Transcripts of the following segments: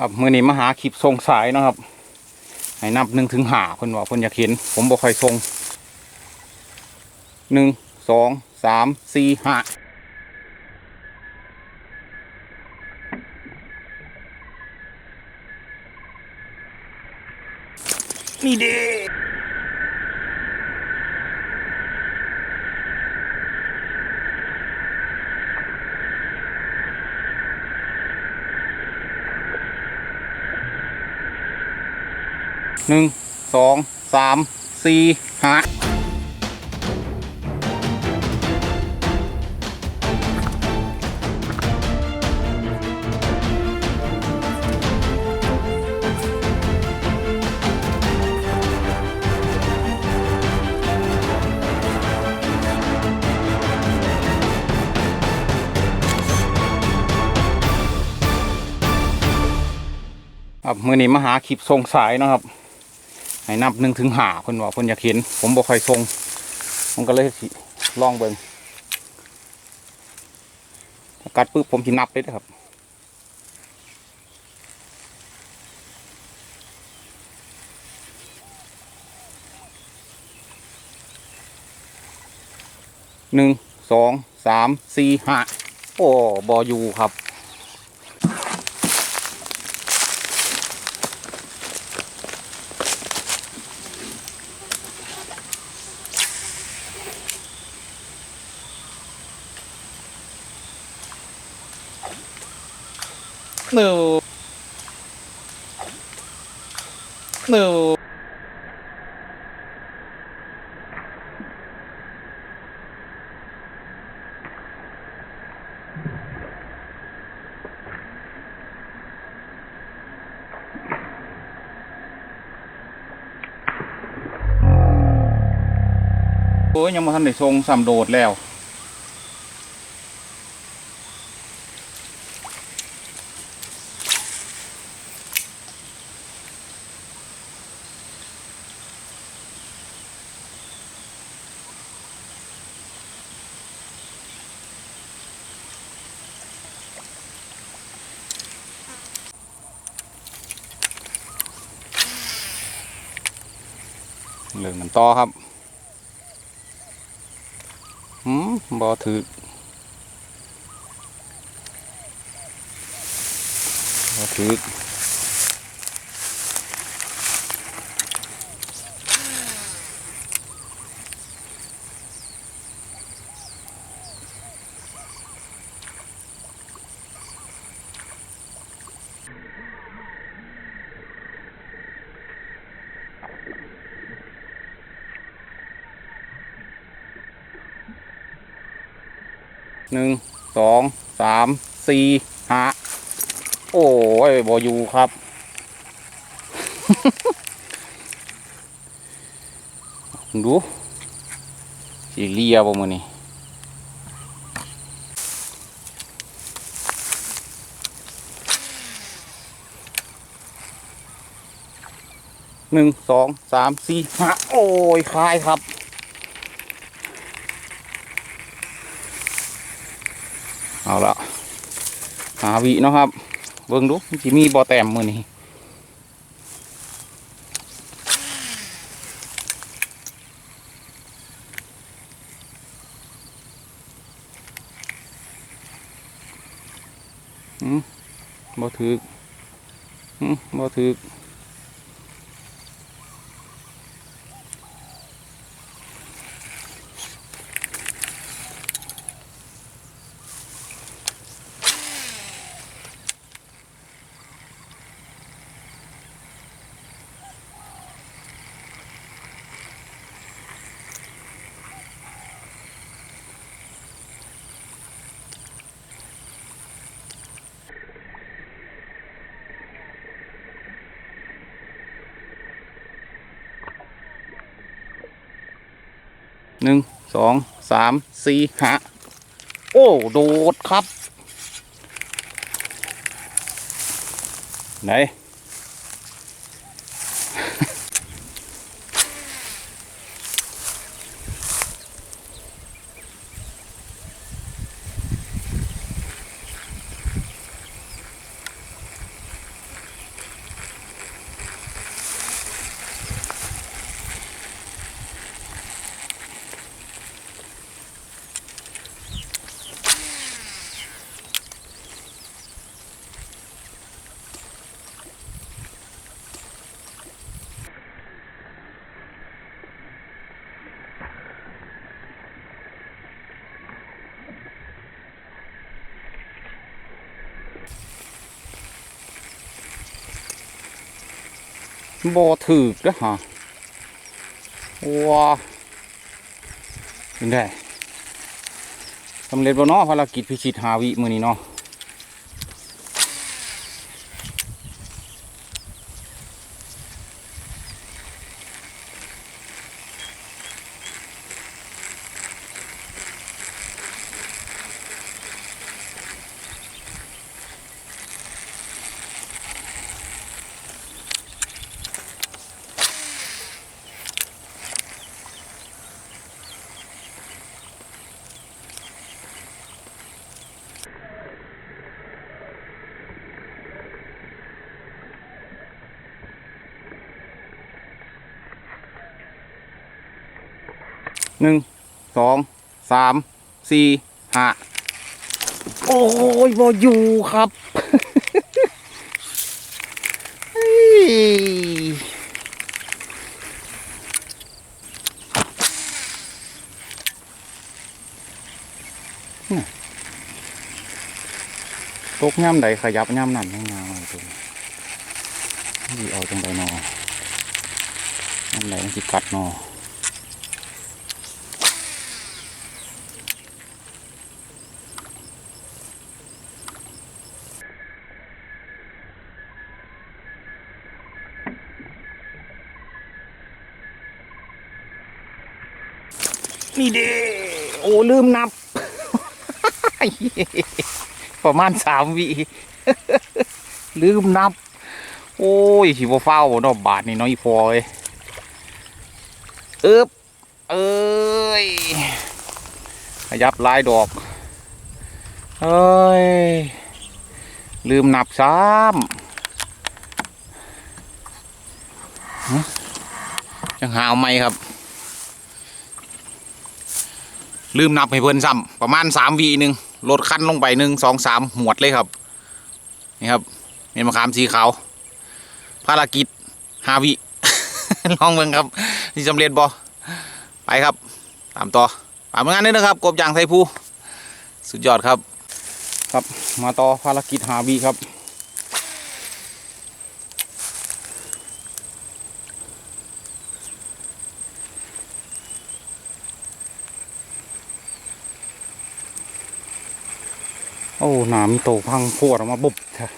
ครับมื่อนี้มาหาขีบทรงสายนะครับให้นับหนึ่งถึงหาคนว่าคนอยากเห็น ผมบ่ค่อยทรงหนึ่งสองสามสี่ห้านี่เด้ หนึ่งสองสามสี่ห้าครับมือนี้มาหาคลิปทรงสายนะครับ ให้นับหนึ่งถึงหาเพิ่นว่าเพิ่นอยากเห็น ผมบ่ค่อยทรงผมก็เลยลองเบิ่งกัดปุ๊บผมสินับเลยนะครับหนึ่งสองสามสี่ห้าโอ้บออยู่ครับ หนึ่งหนึ่งโอ้ยยังมาทันได้ทรงสามโดดแล้ว เรื่องกันต่อครับหืมบอถือบอถือ หนึ่งสองสามสี่ห้าโอ้ยบออยู่ครับ ดูสีเลียบ่มือนี่หนึ่งสองสามสี่ห้าโอ้ยคลายครับ เอาละหาวิเนาะครับ เบิ่งดูมันสิมีบ่อแต้มมือนี้บ่ถึกอืมบ่ถึก หนึ่งสองสามสี่ห้าโอ้โดดครับ ไหน บ่ถึกนะฮะว้าเป็นได้สำเร็จบ่เนาะภารกิจพิชิตหาวิมือนี้เนาะ หนึ่งสองสามสี่ห้าโอ้ยบออยู่ครับเฮ้ยน่ะตกย่ำใดขยับย่ำนั่นย่ำงามเลยตรงนี้นี่เอาตรงใดนอย่ำใดมันสิกัดนอ นี่เด้โอ้ลืมนับ ประมาณสามวิลืมนับ โอ้ยสิบ่เฝ้าบ่เนอบาทนี่น้อยพอเลยเอ๊บเอ้ยขยับลายดอกเอ้ย ลืมนับซ้ำยังหาเอาไหมครับ ลืมนับให้เพิ่นซ้ำประมาณสามวีหนึ่งลดคั้นลงไปหนึ่งสองสามหมวดเลยครับ นี่ครับเม็นมะขามสีขาวภารกิจหาวิลองเบิ่งครับที่สำเร็จบ่ไปครับ ตามต่อตามงานนี้นะครับ กบยางไทยภูสุดยอดครับ ครับมาต่อภารกิจหาวิครับ โอ้หนามโตพังพวดออกมาบุบค่ะ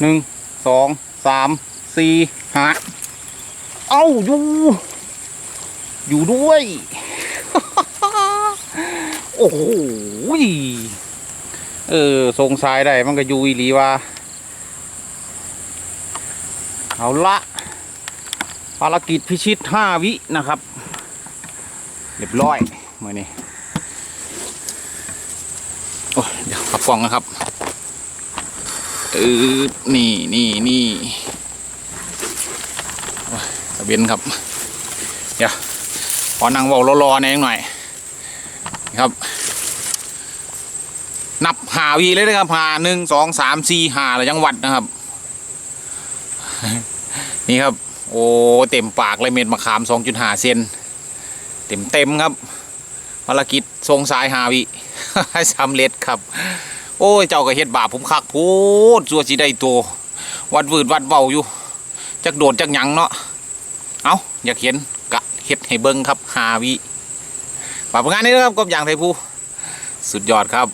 หนึ่งสองสามสี่ห้าเอ้าอยู่ อยู่ด้วย โอ้โหเออทรงสายได้มันก็อยู่อีหลีว่า เอาละภารกิจพิชิตห้าวินะครับ เรียบร้อยเมื่อนี้โอ้ยเดี๋ยวขับกล่องนะครับ เออนี่นี่นี่โอ้ยตะเบียนครับ เดี๋ยวขอนั่งเบารอๆหน่อยหน่อย ครับ นับหาวีเลยนะครับหาหนึ่งสองสามสี่หาแล้วยังวัดนะครับ นี่ครับ โอ้เต็มปากเลยเม็ดมะขามสองจุดหาเซนเต็มเต็มครับภารกิจทรงสายหาวิสำเร็จครับ โอ้ยเจ้าก็เฮ็ดบาปผมคักพูดสัวสิได้ตัววัดวืดวัดเบาอยู่จักโดดจักหยังเนาะเอาอยากเห็นกะเฮ็ดให้เบิ้งครับหาวิฝากผลงานนี้นะครับกบอย่างไทยผู้สุดยอดครับ